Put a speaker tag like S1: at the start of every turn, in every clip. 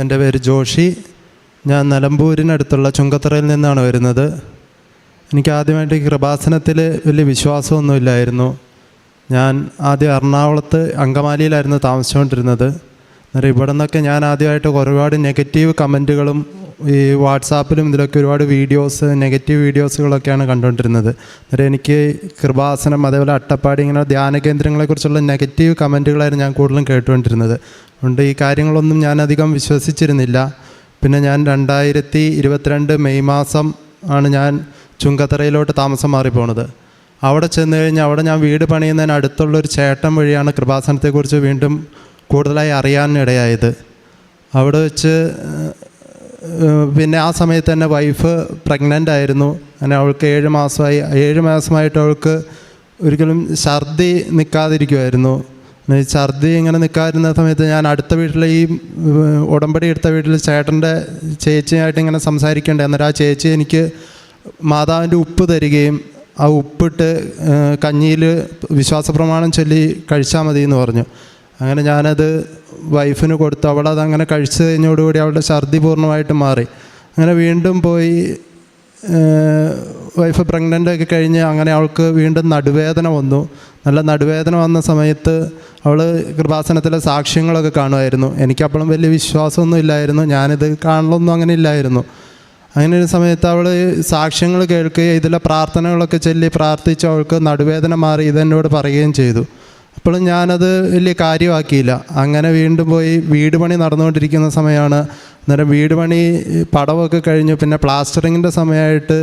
S1: എന്റെ പേര് ജോഷി. ഞാൻ നിലമ്പൂരിനടുത്തുള്ള ചുങ്കത്തറയിൽ നിന്നാണ് വരുന്നത്. എനിക്ക് ആദ്യമായിട്ട് കൃപാസനത്തിൽ വലിയ വിശ്വാസമൊന്നുമില്ലായിരുന്നു. ഞാൻ ആദ്യം എറണാകുളത്ത് അങ്കമാലിയിലായിരുന്നു താമസിച്ചുകൊണ്ടിരുന്നത്. അന്നേരം ഇവിടെ നിന്നൊക്കെ ഞാൻ ആദ്യമായിട്ട് ഒരുപാട് നെഗറ്റീവ് കമന്റുകളും ഈ വാട്സാപ്പിലും ഇതിലൊക്കെ ഒരുപാട് വീഡിയോസ് നെഗറ്റീവ് വീഡിയോസുകളൊക്കെയാണ് കണ്ടുകൊണ്ടിരുന്നത്. അന്നേരം എനിക്ക് കൃപാസനം അതേപോലെ അട്ടപ്പാടി ഇങ്ങനെ ധ്യാന കേന്ദ്രങ്ങളെക്കുറിച്ചുള്ള നെഗറ്റീവ് കമന്റുകളായിരുന്നു ഞാൻ കൂടുതലും കേട്ടുകൊണ്ടിരുന്നത്. അതുകൊണ്ട് ഈ കാര്യങ്ങളൊന്നും ഞാൻ അധികം വിശ്വസിച്ചിരുന്നില്ല. പിന്നെ ഞാൻ രണ്ടായിരത്തി ഇരുപത്തിരണ്ട് മെയ് മാസം ആണ് ഞാൻ ചുങ്കത്തറയിലോട്ട് താമസം മാറിപ്പോണത്. അവിടെ ചെന്ന് കഴിഞ്ഞ് അവിടെ ഞാൻ വീട് പണിയുന്നതിന് അടുത്തുള്ളൊരു ചേട്ടൻ വഴിയാണ് കൃപാസനത്തെക്കുറിച്ച് വീണ്ടും കൂടുതലായി അറിയാനിടയായത്. അവിടെ വെച്ച് പിന്നെ ആ സമയത്ത് തന്നെ വൈഫ് പ്രഗ്നന്റ് ആയിരുന്നു. അങ്ങനെ അവൾക്ക് ഏഴ് മാസമായി ഏഴ് മാസമായിട്ട് അവൾക്ക് ഒരിക്കലും ഛർദി നിൽക്കാതിരിക്കുമായിരുന്നു ഛർദി ഇങ്ങനെ നിൽക്കാതിരുന്ന സമയത്ത് ഞാൻ അടുത്ത വീട്ടിലെ ഈ ഉടമ്പടി എടുത്ത വീട്ടിൽ ചേട്ടന്റെ ചേച്ചിയായിട്ട് ഇങ്ങനെ സംസാരിക്കേണ്ടത് അന്നേരം ആ ചേച്ചി എനിക്ക് മാതാവിന്റെ ഉപ്പ് തരികയും ആ ഉപ്പിട്ട് കഞ്ഞിയിൽ വിശ്വാസ പ്രമാണം ചൊല്ലി കഴിച്ചാൽ മതി എന്ന് പറഞ്ഞു. അങ്ങനെ ഞാനത് വൈഫിന് കൊടുത്തു അവളത് അങ്ങനെ കഴിച്ചു കഴിഞ്ഞോടുകൂടി അവളുടെ ഛർദി പൂർണമായിട്ട് മാറി. അങ്ങനെ വീണ്ടും പോയി വൈഫ് പ്രഗ്നന്റ് ഒക്കെ കഴിഞ്ഞ് അങ്ങനെ അവൾക്ക് വീണ്ടും നടുവേദന വന്നു. നല്ല നടുവേദന വന്ന സമയത്ത് അവൾ കൃപാസനത്തിലെ സാക്ഷ്യങ്ങളൊക്കെ കാണുമായിരുന്നു. എനിക്കപ്പോഴും വലിയ വിശ്വാസമൊന്നും ഇല്ലായിരുന്നു. ഞാനിത് കാണലൊന്നും അങ്ങനെ ഇല്ലായിരുന്നു. അങ്ങനെ ഒരു സമയത്ത് അവൾ സാക്ഷ്യങ്ങൾ കേൾക്കുകയും ഇതിലെ പ്രാർത്ഥനകളൊക്കെ ചൊല്ലി പ്രാർത്ഥിച്ച് അവൾക്ക് നടുവേദന മാറി ഇതെന്നോട് പറയുകയും ചെയ്തു. അപ്പോഴും ഞാനത് വലിയ കാര്യമാക്കിയില്ല. അങ്ങനെ വീണ്ടും പോയി വീട് പണി നടന്നുകൊണ്ടിരിക്കുന്ന സമയമാണ്. അന്നേരം വീട് പണി പടവൊക്കെ കഴിഞ്ഞു. പിന്നെ പ്ലാസ്റ്ററിങ്ങിന്റെ സമയമായിട്ട്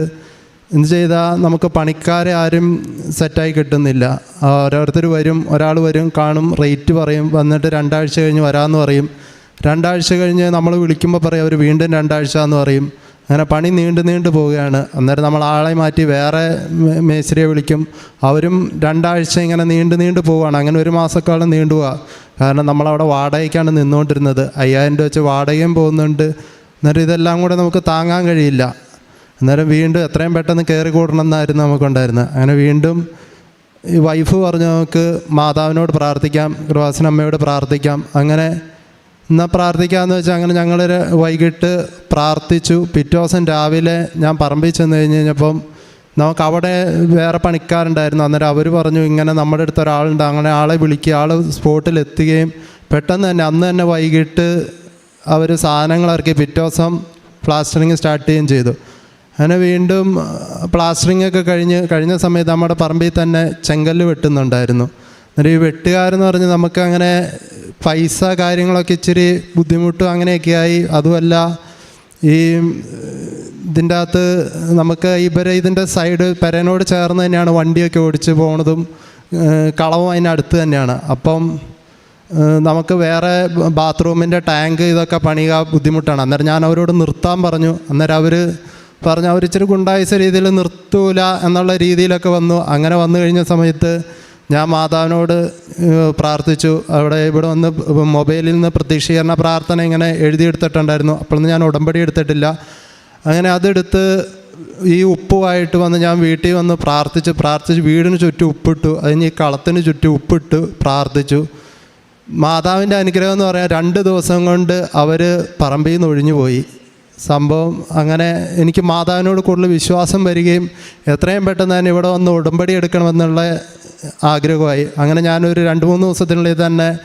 S1: എന്ത് ചെയ്താൽ നമുക്ക് പണിക്കാരെ ആരും സെറ്റായി കിട്ടുന്നില്ല. ഓരോരുത്തർ വരും ഒരാൾ വരും കാണും റേറ്റ് പറയും. വന്നിട്ട് രണ്ടാഴ്ച കഴിഞ്ഞ് വരാമെന്ന് പറയും. രണ്ടാഴ്ച കഴിഞ്ഞ് നമ്മൾ വിളിക്കുമ്പോൾ പറയും അവർ വീണ്ടും രണ്ടാഴ്ച എന്ന് പറയും. അങ്ങനെ പണി നീണ്ടു നീണ്ടു പോവുകയാണ്. അന്നേരം നമ്മൾ ആളെ മാറ്റി വേറെ മേശ്രിയെ വിളിക്കും. അവരും രണ്ടാഴ്ച ഇങ്ങനെ നീണ്ടു നീണ്ടു പോവുകയാണ്. അങ്ങനെ ഒരു മാസക്കാലം നീണ്ടു പോവുക കാരണം നമ്മളവിടെ വാടകയ്ക്കാണ് നിന്നുകൊണ്ടിരുന്നത്. അയ്യായിരം രൂപ വെച്ച് വാടകയും പോകുന്നുണ്ട്. അന്നേരം ഇതെല്ലാം കൂടെ നമുക്ക് താങ്ങാൻ കഴിയില്ല. അന്നേരം വീണ്ടും എത്രയും പെട്ടെന്ന് കയറി കൂടണം എന്നായിരുന്നു നമുക്കുണ്ടായിരുന്നത്. അങ്ങനെ വീണ്ടും ഈ വൈഫ് പറഞ്ഞു നമുക്ക് മാതാവിനോട് പ്രാർത്ഥിക്കാം കൃപാസന അമ്മയോട് പ്രാർത്ഥിക്കാം. അങ്ങനെ എന്നാൽ പ്രാർത്ഥിക്കാമെന്ന് വെച്ചാൽ അങ്ങനെ ഞങ്ങൾ വൈകിട്ട് പ്രാർത്ഥിച്ചു. പിറ്റേ ദിവസം രാവിലെ ഞാൻ പറമ്പിൽ ചെന്ന് കഴിഞ്ഞ് കഴിഞ്ഞപ്പം നമുക്ക് അവിടെ വേറെ പണിക്കാരുണ്ടായിരുന്നു. അന്നേരം അവർ പറഞ്ഞു ഇങ്ങനെ നമ്മുടെ അടുത്ത് ഒരാളുണ്ട്. അങ്ങനെ ആളെ വിളിക്കുക ആൾ സ്പോട്ടിൽ എത്തുകയും പെട്ടെന്ന് തന്നെ അന്ന് തന്നെ വൈകിട്ട് അവർ സാധനങ്ങൾ ഇറക്കി പിറ്റേ ദിവസം പ്ലാസ്റ്ററിങ് സ്റ്റാർട്ട് ചെയ്യുകയും ചെയ്തു. അങ്ങനെ വീണ്ടും പ്ലാസ്റ്ററിങ് ഒക്കെ കഴിഞ്ഞ് കഴിഞ്ഞ സമയത്ത് നമ്മുടെ പറമ്പിൽ തന്നെ ചെങ്കല്ല് വെട്ടുന്നുണ്ടായിരുന്നു. എന്നിട്ട് ഈ വെട്ടുകാരെന്ന് പറഞ്ഞ് നമുക്ക് അങ്ങനെ പൈസ കാര്യങ്ങളൊക്കെ ഇച്ചിരി ബുദ്ധിമുട്ടും അങ്ങനെയൊക്കെയായി. അതുമല്ല ഈ ഇതിന്റെ അകത്ത് നമുക്ക് ഇവരെ ഇതിന്റെ സൈഡ് പെരനോട് ചേർന്ന് തന്നെയാണ് വണ്ടിയൊക്കെ ഓടിച്ച് പോണതും കളവും അതിനടുത്ത് തന്നെയാണ്. അപ്പം നമുക്ക് വേറെ ബാത്റൂമിന്റെ ടാങ്ക് ഇതൊക്കെ പണിയുക ബുദ്ധിമുട്ടാണ്. അന്നേരം ഞാൻ അവരോട് നിർത്താൻ പറഞ്ഞു. അന്നേരം അവർ പറഞ്ഞു അവർ ഇച്ചിരി ഗുണ്ടായിസ രീതിയിൽ നിർത്തൂല എന്നുള്ള രീതിയിലൊക്കെ വന്നു. അങ്ങനെ വന്നു കഴിഞ്ഞ സമയത്ത് ഞാൻ മാതാവിനോട് പ്രാർത്ഥിച്ചു. അവിടെ ഇവിടെ വന്ന് മൊബൈലിൽ നിന്ന് പ്രതീക്ഷീകരണ പ്രാർത്ഥന ഇങ്ങനെ എഴുതിയെടുത്തിട്ടുണ്ടായിരുന്നു. അപ്പോഴൊന്നും ഞാൻ ഉടമ്പടി എടുത്തിട്ടില്ല. അങ്ങനെ അതെടുത്ത് ഈ ഉപ്പുമായിട്ട് വന്ന് ഞാൻ വീട്ടിൽ വന്ന് പ്രാർത്ഥിച്ച് പ്രാർത്ഥിച്ച് വീടിന് ചുറ്റും ഉപ്പിട്ടു. അതിന് ഈ കളത്തിന് ചുറ്റും ഉപ്പിട്ട് പ്രാർത്ഥിച്ചു. മാതാവിന്റെ അനുഗ്രഹം എന്ന് പറയാൻ രണ്ട് ദിവസം കൊണ്ട് അവർ പറമ്പിൽ നിന്ന് ഒഴിഞ്ഞു പോയി. സംഭവം അങ്ങനെ എനിക്ക് മാതാവിനോട് കൂടുതൽ വിശ്വാസം വരികയും എത്രയും പെട്ടെന്ന് തന്നെ ഇവിടെ വന്ന് ഉടമ്പടി എടുക്കണമെന്നുള്ള ആഗ്രഹമായി. അങ്ങനെ ഞാനൊരു രണ്ട് മൂന്ന് ദിവസത്തിനുള്ളിൽ തന്നെ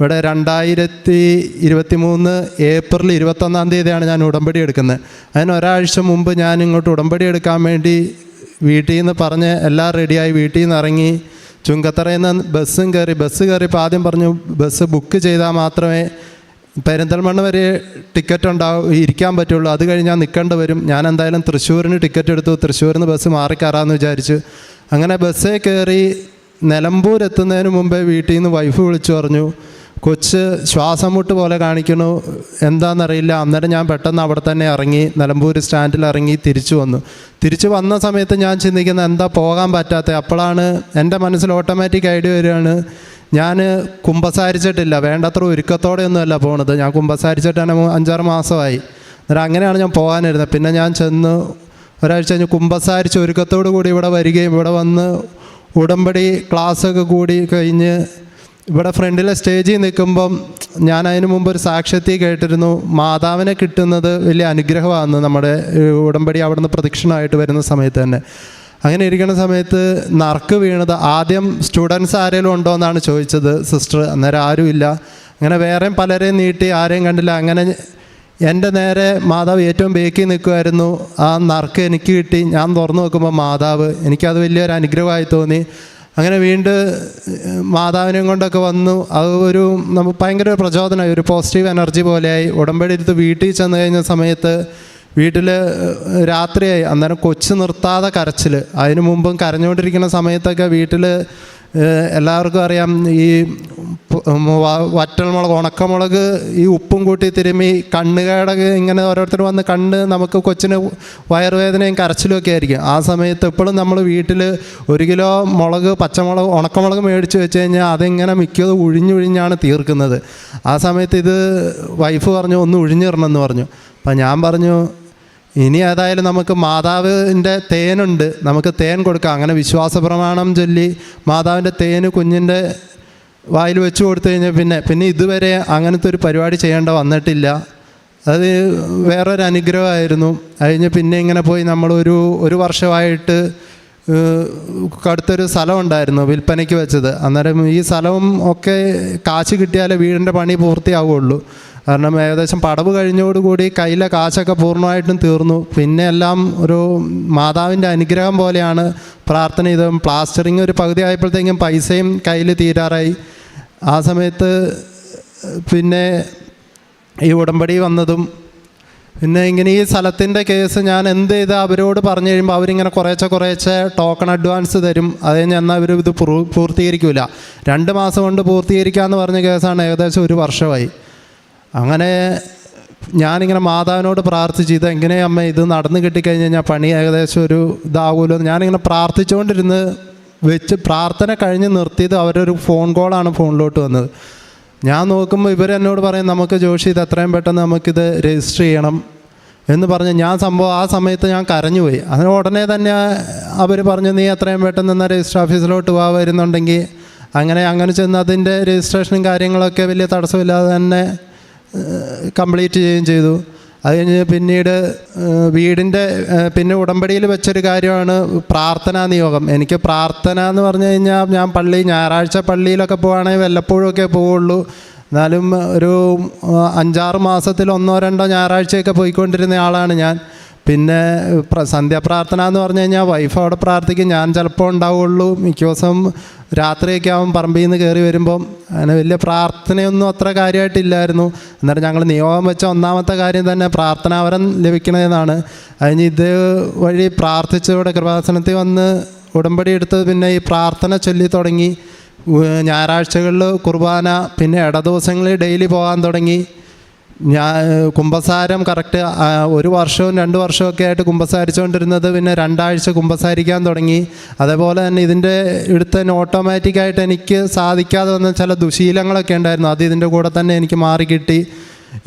S1: ഇവിടെ രണ്ടായിരത്തി ഇരുപത്തി മൂന്ന് ഏപ്രിൽ ഇരുപത്തൊന്നാം തീയതിയാണ് ഞാൻ ഉടമ്പടി എടുക്കുന്നത്. അതിന് ഒരാഴ്ച മുമ്പ് ഞാൻ ഇങ്ങോട്ട് ഉടമ്പടി എടുക്കാൻ വേണ്ടി വീട്ടിൽ നിന്ന് പറഞ്ഞ് എല്ലാം റെഡിയായി വീട്ടിൽ നിന്ന് ഇറങ്ങി ചുങ്കത്തറയിൽ നിന്ന് ബസ്സും കയറി ബസ് കയറിയപ്പോൾ ആദ്യം പറഞ്ഞു ബസ് ബുക്ക് ചെയ്താൽ മാത്രമേ പെരിന്തൽമണ്ണ വരെ ടിക്കറ്റ് ഉണ്ടാവും ഇരിക്കാൻ പറ്റുള്ളൂ. അത് കഴിഞ്ഞാൽ നിൽക്കേണ്ടി വരും. ഞാൻ എന്തായാലും തൃശ്ശൂരിന് ടിക്കറ്റ് എടുത്തു. തൃശ്ശൂരിൽ നിന്ന് ബസ് മാറിക്കയറാമെന്ന് വിചാരിച്ചു. അങ്ങനെ ബസ്സേ കയറി നിലമ്പൂർ എത്തുന്നതിന് മുമ്പേ വീട്ടിൽ നിന്ന് വൈഫ് വിളിച്ചു പറഞ്ഞു കൊച്ച് ശ്വാസം മുട്ട് പോലെ കാണിക്കണു. എന്താണെന്നറിയില്ല അന്നേരം ഞാൻ പെട്ടെന്ന് അവിടെ തന്നെ ഇറങ്ങി നിലമ്പൂർ സ്റ്റാൻഡിൽ ഇറങ്ങി തിരിച്ചു വന്നു. തിരിച്ചു വന്ന സമയത്ത് ഞാൻ ചിന്തിക്കുന്ന എന്താ പോകാൻ പറ്റാത്ത? അപ്പോഴാണ് എന്റെ മനസ്സിൽ ഓട്ടോമാറ്റിക് ഐഡിയ വരികയാണ്. ഞാൻ കുമ്പസാരിച്ചിട്ടില്ല. വേണ്ടത്ര ഒരുക്കത്തോടെയൊന്നുമല്ല പോണത്. ഞാൻ കുമ്പസാരിച്ചിട്ടാണ് മൂ- അഞ്ചാറ് മാസമായി. അന്നേരം അങ്ങനെയാണ് ഞാൻ പോകാനിരുന്നത്. പിന്നെ ഞാൻ ചെന്ന് ഒരാഴ്ച കഴിഞ്ഞ് കുമ്പസാരിച്ച് ഒരുക്കത്തോടു കൂടി ഇവിടെ വരികയും ഇവിടെ വന്ന് ഉടമ്പടി ക്ലാസ്സൊക്കെ കൂടി കഴിഞ്ഞ് ഇവിടെ ഫ്രണ്ടിലെ സ്റ്റേജിൽ നിൽക്കുമ്പം ഞാൻ അതിനു മുമ്പ് ഒരു സാക്ഷ്യത്തിൽ കേട്ടിരുന്നു മാതാവിനെ കിട്ടുന്നത് വലിയ അനുഗ്രഹമാണ് നമ്മുടെ ഉടമ്പടി ഉടമ്പടി അവിടുന്ന് പ്രദക്ഷിണമായിട്ട് വരുന്ന സമയത്ത് തന്നെ. അങ്ങനെ ഇരിക്കുന്ന സമയത്ത് നറുക്ക് വീണത് ആദ്യം സ്റ്റുഡൻസ് ആരെങ്കിലും ഉണ്ടോ എന്നാണ് ചോദിച്ചത് സിസ്റ്റർ അന്നേരം ആരുമില്ല. അങ്ങനെ വേറെയും പലരെയും നീട്ടി ആരെയും കണ്ടില്ല അങ്ങനെ എന്റെ നേരെ മാതാവ് ഏറ്റവും ബേക്കിൽ നിൽക്കുമായിരുന്നു. ആ നറുക്ക് എനിക്ക് കിട്ടി. ഞാൻ തുറന്നു നോക്കുമ്പോൾ മാതാവ് എനിക്കത് വലിയൊരു അനുഗ്രഹമായി തോന്നി. അങ്ങനെ വീണ്ടും മാതാവിനെയും കൊണ്ടൊക്കെ വന്നു. അത് ഒരു നമുക്ക് ഭയങ്കര ഒരു പ്രചോദനമായി ഒരു പോസിറ്റീവ് എനർജി പോലെയായി. ഉടമ്പടി എടുത്ത് വീട്ടിൽ ചെന്ന് കഴിഞ്ഞ സമയത്ത് വീട്ടിൽ രാത്രിയായി. അന്നേരം കൊച്ചു നിർത്താതെ കരച്ചിൽ അതിനു മുമ്പും കരഞ്ഞുകൊണ്ടിരിക്കുന്ന സമയത്തൊക്കെ വീട്ടിൽ എല്ലാവർക്കും അറിയാം ഈ വറ്റൽമുളക് ഉണക്കമുളക് ഈ ഉപ്പും കൂട്ടി തിരുമ്മി കണ്ണുകേടൊക്കെ ഇങ്ങനെ ഓരോരുത്തർ വന്ന് കണ്ണ് നമുക്ക് കൊച്ചിന് വയറുവേദനയും കരച്ചിലും ഒക്കെ ആയിരിക്കും. ആ സമയത്ത് എപ്പോഴും നമ്മൾ വീട്ടിൽ ഒരു കിലോ മുളക് പച്ചമുളക് ഉണക്കമുളക് മേടിച്ച് വെച്ച് കഴിഞ്ഞാൽ അതിങ്ങനെ മിക്കതും ഉഴിഞ്ഞുഴിഞ്ഞാണ് തീർക്കുന്നത്. ആ സമയത്ത് ഇത് വൈഫ് പറഞ്ഞു ഒന്ന് ഉഴിഞ്ഞിടണമെന്ന് പറഞ്ഞു. അപ്പം ഞാൻ പറഞ്ഞു ഇനി ഏതായാലും നമുക്ക് മാതാവിന്റെ തേനുണ്ട്. നമുക്ക് തേൻ കൊടുക്കാം. അങ്ങനെ വിശ്വാസ പ്രമാണം ചൊല്ലി മാതാവിന്റെ തേന് കുഞ്ഞിന്റെ വായിൽ വെച്ച് കൊടുത്തു കഴിഞ്ഞാൽ പിന്നെ പിന്നെ ഇതുവരെ അങ്ങനത്തെ ഒരു പരിപാടി ചെയ്യേണ്ട വന്നിട്ടില്ല. അത് വേറൊരു അനുഗ്രഹമായിരുന്നു. കഴിഞ്ഞ് പിന്നെ ഇങ്ങനെ പോയി നമ്മളൊരു ഒരു വർഷമായിട്ട് കടുത്തൊരു സ്ഥലം ഉണ്ടായിരുന്നു വിൽപ്പനയ്ക്ക് വെച്ചത്. അന്നേരം ഈ സ്ഥലവും ഒക്കെ കാശ് കിട്ടിയാലേ വീടിന്റെ പണി പൂർത്തിയാവുള്ളൂ കാരണം ഏകദേശം പടവ് കഴിഞ്ഞോടുകൂടി കയ്യിലെ കാശൊക്കെ പൂർണമായിട്ടും തീർന്നു. പിന്നെ എല്ലാം ഒരു മാതാവിന്റെ അനുഗ്രഹം പോലെയാണ് പ്രാർത്ഥന ചെയ്തത്. പ്ലാസ്റ്ററിങ് ഒരു പകുതി ആയപ്പോഴത്തേക്കും പൈസയും കയ്യിൽ തീരാറായി. ആ സമയത്ത് പിന്നെ ഈ ഉടമ്പടി വന്നതും. പിന്നെ ഇങ്ങനെ ഈ സ്ഥലത്തിന്റെ കേസ് ഞാൻ എന്ത് ചെയ്ത് അവരോട് പറഞ്ഞു കഴിയുമ്പോൾ അവരിങ്ങനെ കുറേശ്ശെ കുറേശ്ശെ ടോക്കൺ അഡ്വാൻസ് തരും. അത് കഴിഞ്ഞ് എന്നാൽ അവർ ഇത് പൂർ- പൂർത്തീകരിക്കില്ല രണ്ട് മാസം കൊണ്ട് പൂർത്തീകരിക്കാമെന്ന് പറഞ്ഞ കേസാണ് ഏകദേശം ഒരു വർഷമായി. അങ്ങനെ ഞാനിങ്ങനെ മാതാവിനോട് പ്രാർത്ഥിച്ച് ഇത് എങ്ങനെ അമ്മ ഇത് നടന്നു കിട്ടിക്കഴിഞ്ഞ് കഴിഞ്ഞാൽ പണി ഏകദേശം ഒരു ഇതാകുമല്ലോ ഞാനിങ്ങനെ പ്രാർത്ഥിച്ചുകൊണ്ടിരുന്ന് വെച്ച് പ്രാർത്ഥന കഴിഞ്ഞ് നിർത്തിയത് അവരൊരു ഫോൺ കോളാണ് ഫോണിലോട്ട് വന്നത്. ഞാൻ നോക്കുമ്പോൾ ഇവരെന്നോട് പറയും നമുക്ക് ജോഷി ഇത് എത്രയും പെട്ടെന്ന് നമുക്കിത് രജിസ്റ്റർ ചെയ്യണം. എന്ന് പറഞ്ഞ് ഞാൻ സംഭവം ആ സമയത്ത് ഞാൻ കരഞ്ഞുപോയി അതിന് ഉടനെ തന്നെ അവർ പറഞ്ഞു നീ എത്രയും പെട്ടെന്ന് എന്നാൽ രജിസ്റ്റർ ഓഫീസിലോട്ട് പോകാൻ വരുന്നുണ്ടെങ്കിൽ. അങ്ങനെ അങ്ങനെ ചെന്ന് അതിന്റെ രജിസ്ട്രേഷനും കാര്യങ്ങളൊക്കെ വലിയ തടസ്സമില്ലാതെ തന്നെ കംപ്ലീറ്റ് ചെയ്യുകയും ചെയ്തു. അത് കഴിഞ്ഞ് പിന്നീട് വീടിന്റെ പിന്നെ ഉടമ്പടിയിൽ വെച്ചൊരു കാര്യമാണ് പ്രാർത്ഥനാ നിയോഗം. എനിക്ക് പ്രാർത്ഥന എന്ന് പറഞ്ഞു കഴിഞ്ഞാൽ ഞാൻ പള്ളി ഞായറാഴ്ച പള്ളിയിലൊക്കെ പോവുകയാണെങ്കിൽ വല്ലപ്പോഴുമൊക്കെ പോവുള്ളൂ. എന്നാലും ഒരു അഞ്ചാറ് മാസത്തിൽ ഒന്നോ രണ്ടോ ഞായറാഴ്ചയൊക്കെ പോയിക്കൊണ്ടിരുന്ന ആളാണ് ഞാൻ. പിന്നെ പ്ര- സന്ധ്യാപ്രാർത്ഥന എന്ന് പറഞ്ഞു കഴിഞ്ഞാൽ വൈഫ് അവിടെ പ്രാർത്ഥിക്കും. ഞാൻ ചിലപ്പോൾ ഉണ്ടാവുള്ളൂ. മിക്ക ദിവസം രാത്രിയൊക്കെ ആവും പറമ്പിൽ നിന്ന് കയറി വരുമ്പം. അങ്ങനെ വലിയ പ്രാർത്ഥനയൊന്നും അത്ര കാര്യമായിട്ടില്ലായിരുന്നു. എന്നിട്ട് ഞങ്ങൾ നിയോഗം വെച്ച ഒന്നാമത്തെ കാര്യം തന്നെ പ്രാർത്ഥനാവരം ലഭിക്കണമെന്നാണ് അതിന് ഇത് വഴി പ്രാർത്ഥിച്ച് ഇവിടെ കൃപാസനത്തിൽ വന്ന് ഉടമ്പടി എടുത്തത് പിന്നെ ഈ പ്രാർത്ഥന ചൊല്ലി തുടങ്ങി. ഞായറാഴ്ചകളിൽ കുർബാന പിന്നെ ഇടദിവസങ്ങളിൽ ഡെയിലി പോകാൻ തുടങ്ങി. ഞാൻ കുമ്പസാരം കറക്റ്റ് ഒരു വർഷവും രണ്ട് വർഷവും ഒക്കെ ആയിട്ട് കുമ്പസാരിച്ചുകൊണ്ടിരുന്നത് പിന്നെ രണ്ടാഴ്ച കുമ്പസാരിക്കാൻ തുടങ്ങി. അതേപോലെ തന്നെ ഇതിന്റെ എടുത്തതിന് ഓട്ടോമാറ്റിക്കായിട്ട് എനിക്ക് സാധിക്കാതെ വന്ന ചില ദുശീലങ്ങളൊക്കെ ഉണ്ടായിരുന്നു. അത് ഇതിന്റെ കൂടെ തന്നെ എനിക്ക് മാറി കിട്ടി.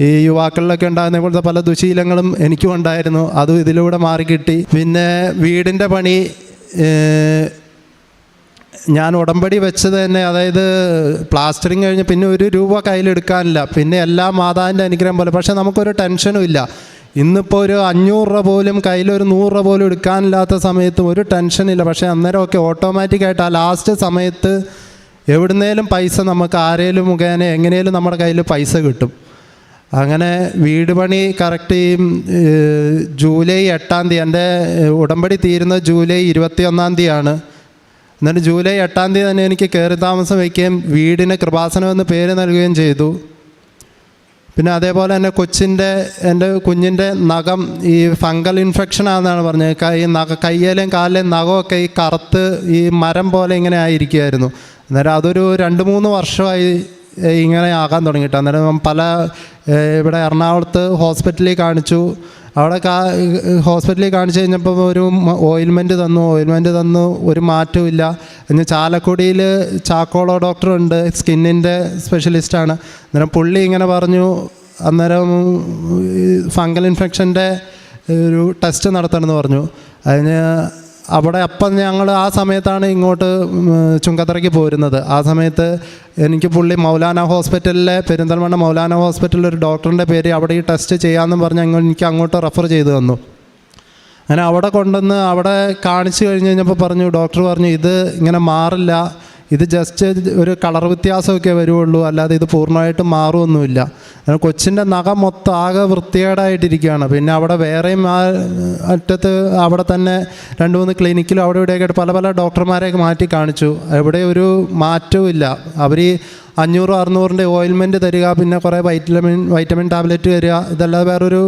S1: ഈ യുവാക്കളിലൊക്കെ ഉണ്ടാകുന്ന പോലത്തെ പല ദുശീലങ്ങളും എനിക്കും ഉണ്ടായിരുന്നു. അതും ഇതിലൂടെ മാറി കിട്ടി. പിന്നെ വീടിന്റെ പണി ഞാൻ ഉടമ്പടി വെച്ചത് തന്നെ അതായത് പ്ലാസ്റ്ററിങ് കഴിഞ്ഞ് പിന്നെ ഒരു രൂപ കയ്യിലെടുക്കാനില്ല. പിന്നെ എല്ലാം മാതാവിന്റെ അനുഗ്രഹം പോലെ. പക്ഷേ നമുക്കൊരു ടെൻഷനും ഇല്ല. ഇന്നിപ്പോൾ ഒരു അഞ്ഞൂറ് രൂപ പോലും കയ്യിലൊരു നൂറ് രൂപ പോലും എടുക്കാനില്ലാത്ത സമയത്തും ഒരു ടെൻഷനില്ല പക്ഷേ അന്നേരമൊക്കെ ഓട്ടോമാറ്റിക്കായിട്ട് ആ ലാസ്റ്റ് സമയത്ത് എവിടുന്നേലും പൈസ നമുക്ക് ആരേലും മുഖേന എങ്ങനെയും നമ്മുടെ കയ്യിൽ പൈസ കിട്ടും. അങ്ങനെ വീട് പണി കറക്റ്റ് ചെയ്യും. ജൂലൈ എട്ടാം തീയതി എന്റെ ഉടമ്പടി തീരുന്നത് ജൂലൈ ഇരുപത്തി ഒന്നാം തീയതിയാണ്. എന്നിട്ട് ജൂലൈ എട്ടാം തീയതി തന്നെ എനിക്ക് കയറി താമസം വയ്ക്കുകയും വീടിന് കൃപാസനം എന്ന് പേര് നൽകുകയും ചെയ്തു. പിന്നെ അതേപോലെ തന്നെ കൊച്ചിന്റെ എന്റെ കുഞ്ഞിന്റെ നഖം ഈ ഫംഗൽ ഇൻഫെക്ഷൻ ആണെന്നാണ് പറഞ്ഞത്. കൈ നഖ കയ്യിലെയും കാലിലെയും നഖമൊക്കെ ഈ കറുത്ത് ഈ മരം പോലെ ഇങ്ങനെ ആയിരിക്കുമായിരുന്നു. അന്നേരം അതൊരു രണ്ട് മൂന്ന് വർഷമായി ഇങ്ങനെ ആകാൻ തുടങ്ങിയിട്ട്. അന്നേരം പല ഇവിടെ എറണാകുളത്ത് ഹോസ്പിറ്റലിൽ കാണിച്ചു. അവിടെ കാ ഹോസ്പിറ്റലിൽ കാണിച്ചു കഴിഞ്ഞപ്പോൾ ഒരു ഓയിൽമെന്റ് തന്നു ഓയിൽമെന്റ് തന്നു ഒരു മാറ്റവും ഇല്ല. ഇന്ന് ചാലക്കുടിയിൽ ചാക്കോളോ ഡോക്ടറുണ്ട് സ്കിന്നിന്റെ സ്പെഷ്യലിസ്റ്റാണ് അന്നേരം പുള്ളി ഇങ്ങനെ പറഞ്ഞു അന്നേരം ഫംഗൽ ഇൻഫെക്ഷന്റെ ഒരു ടെസ്റ്റ് നടത്തണമെന്ന് പറഞ്ഞു. അതിന് അവിടെ അപ്പം ഞങ്ങൾ ആ സമയത്താണ് ഇങ്ങോട്ട് ചുങ്കത്തറയ്ക്ക് പോരുന്നത്. ആ സമയത്ത് എനിക്ക് പുള്ളി മൗലാന ഹോസ്പിറ്റലിലെ പെരിന്തൽമണ്ണ മൗലാന ഹോസ്പിറ്റലിൽ ഒരു ഡോക്ടറിന്റെ പേര് അവിടെ ഈ ടെസ്റ്റ് ചെയ്യാമെന്ന് പറഞ്ഞ് എനിക്ക് അങ്ങോട്ട് റെഫർ ചെയ്തു തന്നു. അങ്ങനെ അവിടെ കൊണ്ടുവന്ന് അവിടെ കാണിച്ചു കഴിഞ്ഞ് കഴിഞ്ഞപ്പോൾ പറഞ്ഞു ഡോക്ടർ പറഞ്ഞു ഇത് ഇങ്ങനെ മാറില്ല. ഇത് ജസ്റ്റ് ഒരു കളർ വ്യത്യാസമൊക്കെ വരുവുള്ളൂ. അല്ലാതെ ഇത് പൂർണമായിട്ടും മാറുമൊന്നുമില്ല കൊച്ചിന്റെ നഖം മൊത്തം ആകെ വൃത്തികേടായിട്ടിരിക്കുകയാണ്. പിന്നെ അവിടെ വേറെയും ആ അറ്റത്ത് അവിടെ തന്നെ രണ്ട് മൂന്ന് ക്ലിനിക്കിലും അവിടെ ഇവിടെയൊക്കെ പല പല ഡോക്ടർമാരെയൊക്കെ മാറ്റി കാണിച്ചു. എവിടെ ഒരു മാറ്റവും ഇല്ല അവർ അഞ്ഞൂറ് അറുന്നൂറിന്റെ ഓയിൽമെന്റ് തരിക പിന്നെ കുറേ വൈറ്റമിൻ വൈറ്റമിൻ ടാബ്ലറ്റ് തരിക ഇതല്ലാതെ വേറൊരു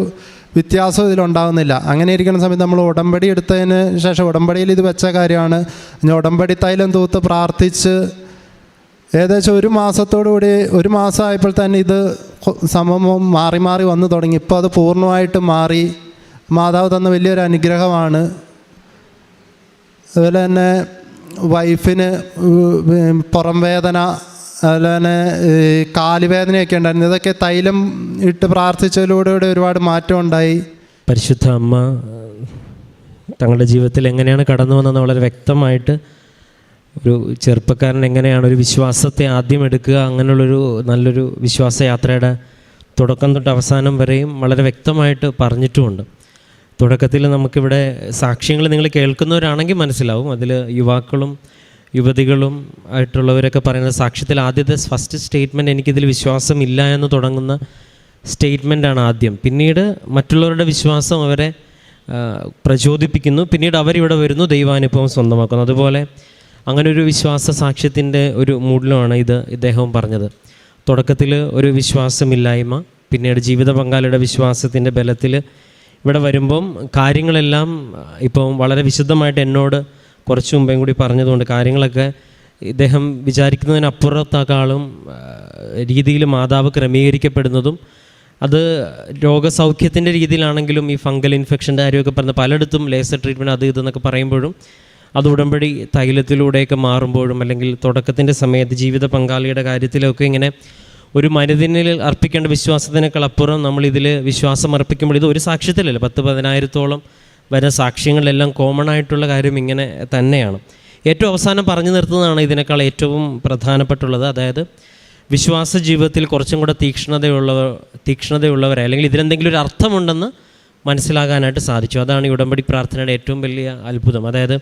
S1: വ്യത്യാസം ഇതിലുണ്ടാകുന്നില്ല അങ്ങനെ ഇരിക്കുന്ന സമയത്ത് നമ്മൾ ഉടമ്പടി എടുത്തതിന് ശേഷം ഉടമ്പടിയിൽ ഇത് വെച്ച കാര്യമാണ്. ഇനി ഉടമ്പടി തൈലം തൂത്ത് പ്രാർത്ഥിച്ച് ഏകദേശം ഒരു മാസത്തോടുകൂടി ഒരു മാസമായപ്പോൾ തന്നെ ഇത് സംഭവം മാറി മാറി വന്നു തുടങ്ങി. ഇപ്പോൾ അത് പൂർണമായിട്ട് മാറി. മാതാവ് തന്ന വലിയൊരു അനുഗ്രഹമാണ്. അതുപോലെ തന്നെ വൈഫിന് പുറം വേദന അതുപോലെ തന്നെ കാലുവേദനയൊക്കെ ഉണ്ടായിരുന്നു. ഇതൊക്കെ തൈലം ഇട്ട് പ്രാർത്ഥിച്ചതിലൂടെ ഒരുപാട് മാറ്റം ഉണ്ടായി.
S2: പരിശുദ്ധ അമ്മ തങ്ങളുടെ ജീവിതത്തിൽ എങ്ങനെയാണ് കടന്നു വന്നതെന്ന് വളരെ വ്യക്തമായിട്ട് ഒരു ചെറുപ്പക്കാരൻ എങ്ങനെയാണ് ഒരു വിശ്വാസത്തെ ആദ്യം എടുക്കുക അങ്ങനെയുള്ളൊരു നല്ലൊരു വിശ്വാസയാത്രയുടെ തുടക്കം തൊട്ട് അവസാനം വരെയും വളരെ വ്യക്തമായിട്ട് പറഞ്ഞിട്ടുമുണ്ട്. തുടക്കത്തിൽ നമുക്കിവിടെ സാക്ഷ്യങ്ങൾ നിങ്ങൾ കേൾക്കുന്നവരാണെങ്കിൽ മനസ്സിലാവും. അതിൽ യുവാക്കളും യുവതികളും ആയിട്ടുള്ളവരൊക്കെ പറയുന്ന സാക്ഷ്യത്തിൽ ആദ്യത്തെ ഫസ്റ്റ് സ്റ്റേറ്റ്മെന്റ് എനിക്കിതിൽ വിശ്വാസമില്ല എന്ന് തുടങ്ങുന്ന സ്റ്റേറ്റ്മെന്റാണ് ആദ്യം. പിന്നീട് മറ്റുള്ളവരുടെ വിശ്വാസം അവരെ പ്രചോദിപ്പിക്കുന്നു. പിന്നീട് അവരിവിടെ വരുന്നു ദൈവാനുഭവം സ്വന്തമാക്കുന്നു. അതുപോലെ അങ്ങനെ ഒരു വിശ്വാസ സാക്ഷ്യത്തിന്റെ ഒരു മൂഡിലുമാണ് ഇത് ഇദ്ദേഹവും പറഞ്ഞത്. തുടക്കത്തിൽ ഒരു വിശ്വാസമില്ലായ്മ പിന്നീട് ജീവിത പങ്കാളിയുടെ വിശ്വാസത്തിന്റെ ബലത്തിൽ ഇവിടെ വരുമ്പം കാര്യങ്ങളെല്ലാം ഇപ്പം വളരെ വിശുദ്ധമായിട്ട് എന്നോട് കുറച്ച് മുമ്പേയും കൂടി പറഞ്ഞതുകൊണ്ട് കാര്യങ്ങളൊക്കെ ഇദ്ദേഹം വിചാരിക്കുന്നതിനപ്പുറത്തേക്കാളും രീതിയിൽ മാതാവ് ക്രമീകരിക്കപ്പെടുന്നതും അത് രോഗസൗഖ്യത്തിന്റെ രീതിയിലാണെങ്കിലും ഈ ഫംഗൽ ഇൻഫെക്ഷന്റെ കാര്യമൊക്കെ പറഞ്ഞ പലയിടത്തും ലേസർ ട്രീറ്റ്മെന്റ് അത് ഇതെന്നൊക്കെ പറയുമ്പോഴും അത് ഉടമ്പടി തൈലത്തിലൂടെയൊക്കെ മാറുമ്പോഴും അല്ലെങ്കിൽ തുടക്കത്തിന്റെ സമയത്ത് ജീവിത പങ്കാളിയുടെ കാര്യത്തിലൊക്കെ ഇങ്ങനെ ഒരു മരുന്നിൽ അർപ്പിക്കേണ്ട വിശ്വാസത്തിനേക്കാൾ അപ്പുറം നമ്മളിതിൽ വിശ്വാസം അർപ്പിക്കുമ്പോൾ ഇത് ഒരു സാക്ഷ്യത്തിലല്ല. പത്ത് പതിനായിരത്തോളം വരുന്ന സാക്ഷ്യങ്ങളിലെല്ലാം കോമൺ ആയിട്ടുള്ള കാര്യം ഇങ്ങനെ തന്നെയാണ്. ഏറ്റവും അവസാനം പറഞ്ഞു നിർത്തുന്നതാണ് ഇതിനേക്കാൾ ഏറ്റവും പ്രധാനപ്പെട്ടുള്ളത്. അതായത് വിശ്വാസ ജീവിതത്തിൽ കുറച്ചും കൂടെ തീക്ഷ്ണതയുള്ളവർ തീക്ഷ്ണതയുള്ളവരെ അല്ലെങ്കിൽ ഇതിനെന്തെങ്കിലും ഒരു അർത്ഥമുണ്ടെന്ന് മനസ്സിലാകാനായിട്ട് സാധിച്ചു. അതാണ് ഈ ഉടമ്പടി പ്രാർത്ഥനയുടെ ഏറ്റവും വലിയ അത്ഭുതം. അതായത്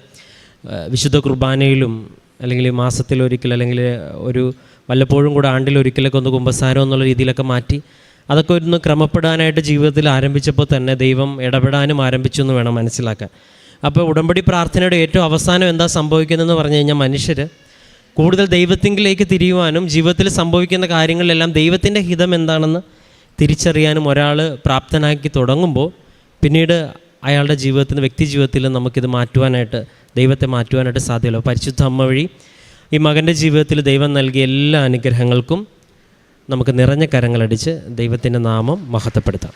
S2: വിശുദ്ധ കുർബാനയിലും അല്ലെങ്കിൽ മാസത്തിലൊരിക്കൽ അല്ലെങ്കിൽ ഒരു വല്ലപ്പോഴും കൂടെ ആണ്ടിലൊരിക്കലൊക്കെ ഒന്ന് കുമ്പസാരം എന്നുള്ള രീതിയിലൊക്കെ മാറ്റി അതൊക്കെ ഒന്ന് ക്രമപ്പെടാനായിട്ട് ജീവിതത്തിൽ ആരംഭിച്ചപ്പോൾ തന്നെ ദൈവം ഇടപെടാനും ആരംഭിച്ചു എന്ന് വേണം മനസ്സിലാക്കാൻ. അപ്പോൾ ഉടമ്പടി പ്രാർത്ഥനയുടെ ഏറ്റവും അവസാനം എന്താ സംഭവിക്കുന്നതെന്ന് പറഞ്ഞു കഴിഞ്ഞാൽ മനുഷ്യർ കൂടുതൽ ദൈവത്തിങ്കിലേക്ക് തിരിയുവാനും ജീവിതത്തിൽ സംഭവിക്കുന്ന കാര്യങ്ങളിലെല്ലാം ദൈവത്തിന്റെ ഹിതം എന്താണെന്ന് തിരിച്ചറിയാനും ഒരാൾ പ്രാപ്തനാക്കി തുടങ്ങുമ്പോൾ പിന്നീട് അയാളുടെ ജീവിതത്തിൽ വ്യക്തി ജീവിതത്തിൽ നമുക്കിത് മാറ്റുവാനായിട്ട് ദൈവത്തെ മാറ്റുവാനായിട്ട് സാധ്യമല്ല പരിശുദ്ധ അമ്മ വഴി ഈ മകന്റെ ജീവിതത്തിൽ ദൈവം നൽകിയ എല്ലാ അനുഗ്രഹങ്ങൾക്കും നമുക്ക് നിറഞ്ഞ കരങ്ങളടിച്ച് ദൈവത്തിന്റെ നാമം മഹത്വപ്പെടുത്താം.